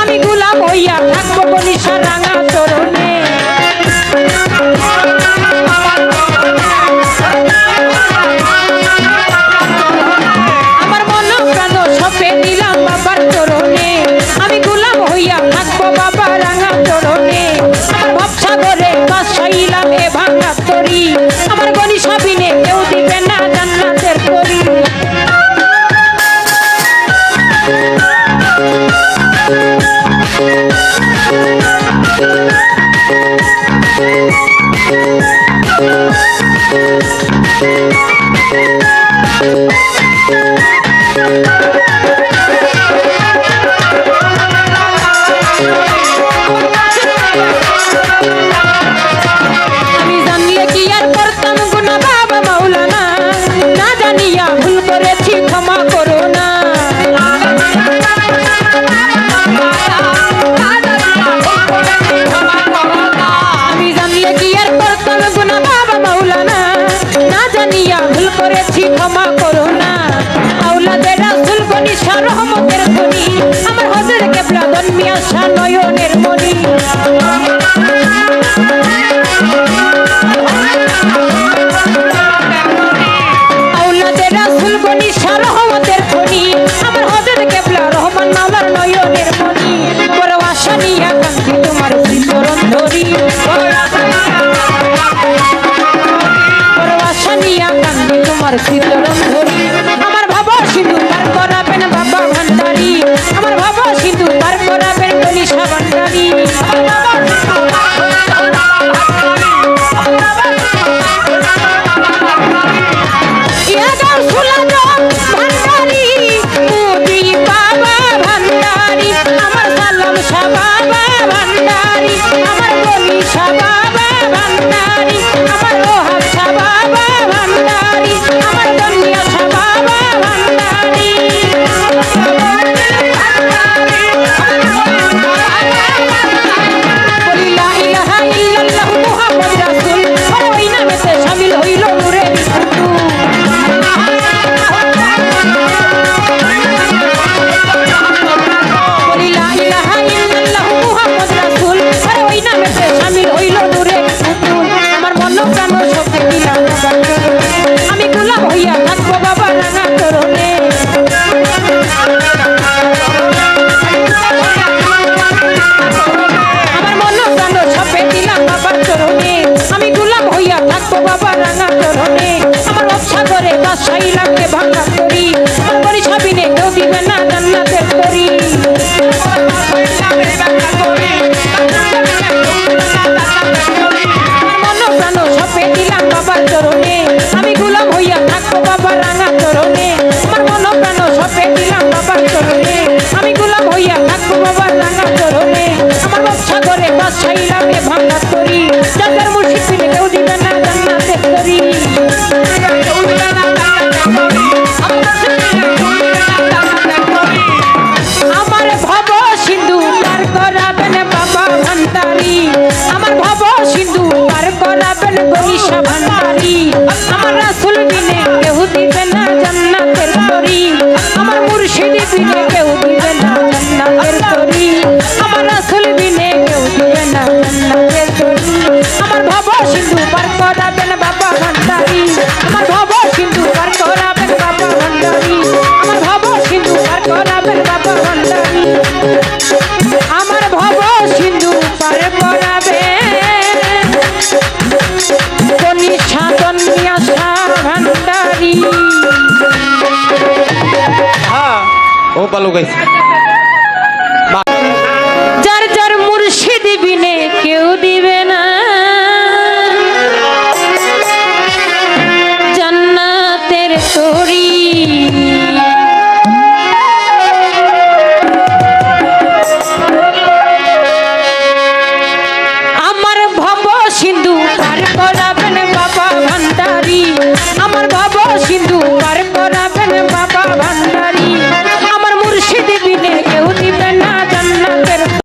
আমি গুলাম হইয়া থাকব বলি সারাং মিয়াশা নয়নের মনি Bye. খাইলামে ভাঙা তরি যাদের মুর্শিদ পিলে কেউ দিবে না জান্নাতের তরি আমার ভব সিন্ধু পার করাবেন বাবা ভান্ডারি। আমার ভব সিন্ধু পার করাবেন গরিষা ভান্ডারি। আমার রাসুল বিনে কেউ দিবে না, জান্নাতের তরি আমার মুর্শিদ বিনে কেউ দিবে चलो गई